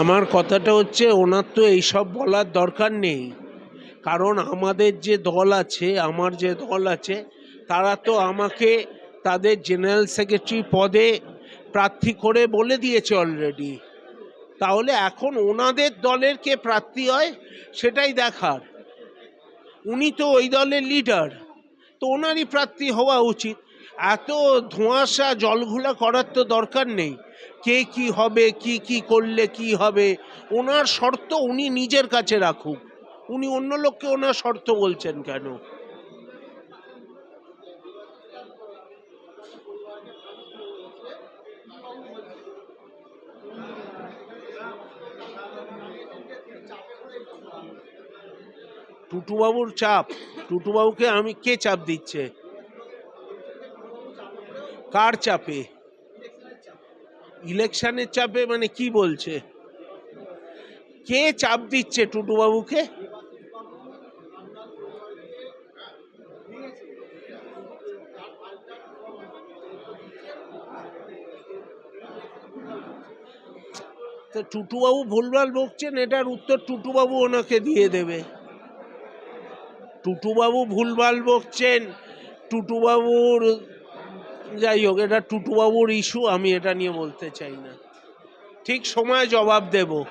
আমার কথাটা হচ্ছে, ওনার তো এইসব বলার দরকার নেই। কারণ আমাদের যে দল আছে, আমার যে দল আছে, তারা তো আমাকে তাদের জেনারেল সেক্রেটারি পদে প্রার্থী করে বলে দিয়েছে অলরেডি। তাহলে এখন ওনাদের দলের কে প্রার্থী হয় সেটাই দেখার। উনি তো ওই দলের লিডার তো ওনারই প্রার্থী হওয়া উচিত। এত ধোঁয়াশা, জলঘোলা করার তো দরকার নেই। কে কি হবে, কি কি করলে কি হবে? ওনার শর্ত উনি নিজের কাছে রাখুক। উনি অন্য লোককে ওনার শর্ত বলছেন কেন? টুটুবাবুর চাপ। টুটুবাবুকে আমি কে চাপ দিচ্ছে? কার চাপে? ইলেকশনের চাপে মানে কি বলছে? কে চাপ দিচ্ছে টুটুবাবুকে? তো টুটুবাবু ভুলভাল বকছেন, এটার উত্তর টুটুবাবু ওনাকে দিয়ে দেবে। টুটুবাবু ভুলভাল বকছেন। টুটুবাবুর, যাই হোক, এটা টুটুবাবুর ইস্যু, আমি এটা নিয়ে বলতে চাই না। ঠিক সময় জবাব দেব।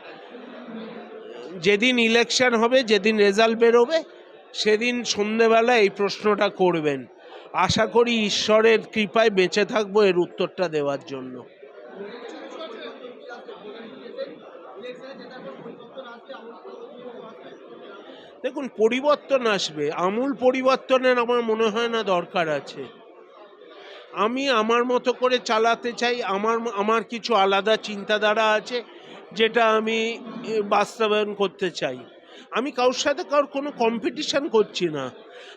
যেদিন ইলেকশন হবে, যেদিন রেজাল্ট বেরোবে, সেদিন সন্ধেবেলা এই প্রশ্নটা করবেন। আশা করি ঈশ্বরের কৃপায় বেঁচে থাকব এর উত্তরটা দেওয়ার জন্য। দেখুন, পরিবর্তন আসবে। আমূল পরিবর্তনের আমার মনে হয় না দরকার আছে। আমি আমার মতো করে চালাতে চাই, আমার আমার কিছু আলাদা চিন্তাধারা আছে যেটা আমি বাস্তবায়ন করতে চাই। আমি কারোর সাথে কারোর কোনো কম্পিটিশান করছি না।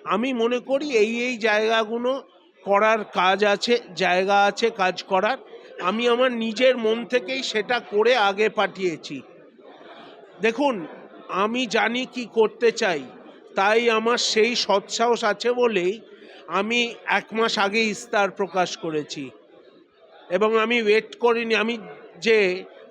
আমি মনে করি এই এই জায়গাগুলো করার কাজ আছে, জায়গা আছে কাজ করার। আমি আমার নিজের মন থেকেই সেটা করে আগে পাঠিয়েছি। দেখুন, আমি জানি কি করতে চাই, তাই আমার সেই সৎসাহস আছে বলেই আমি এক মাস আগে ইস্তার প্রকাশ করেছি। এবং আমি ওয়েট করিনি, আমি যে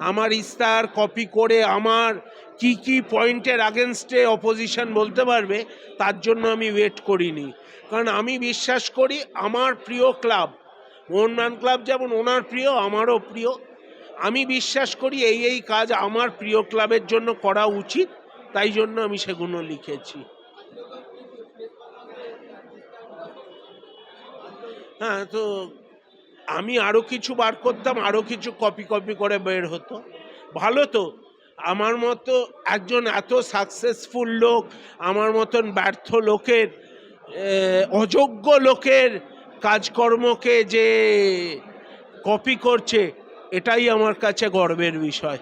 আমার ইস্তার কপি করে আমার কি কি পয়েন্টের আগেনস্টে অপোজিশন বলতে পারবে, তার জন্য আমি ওয়েট করিনি। কারণ আমি বিশ্বাস করি, আমার প্রিয় ক্লাব মোহনবাগান ক্লাব যেমন ওনার প্রিয়, আমারও প্রিয় আমি বিশ্বাস করি এই এই কাজ আমার প্রিয় ক্লাবের জন্য করা উচিত, তাই জন্য আমি সেগুলো লিখেছি। হ্যাঁ তো আমি আরও কিছু বার করতাম আরও কিছু কপি কপি করে বের হতো। ভালো তো, আমার মতো একজন এত সাকসেসফুল লোক, আমার মতন ব্যর্থ লোকের অযোগ্য লোকের কাজকর্মকে যে কপি করছে এটাই আমার কাছে গর্বের বিষয়।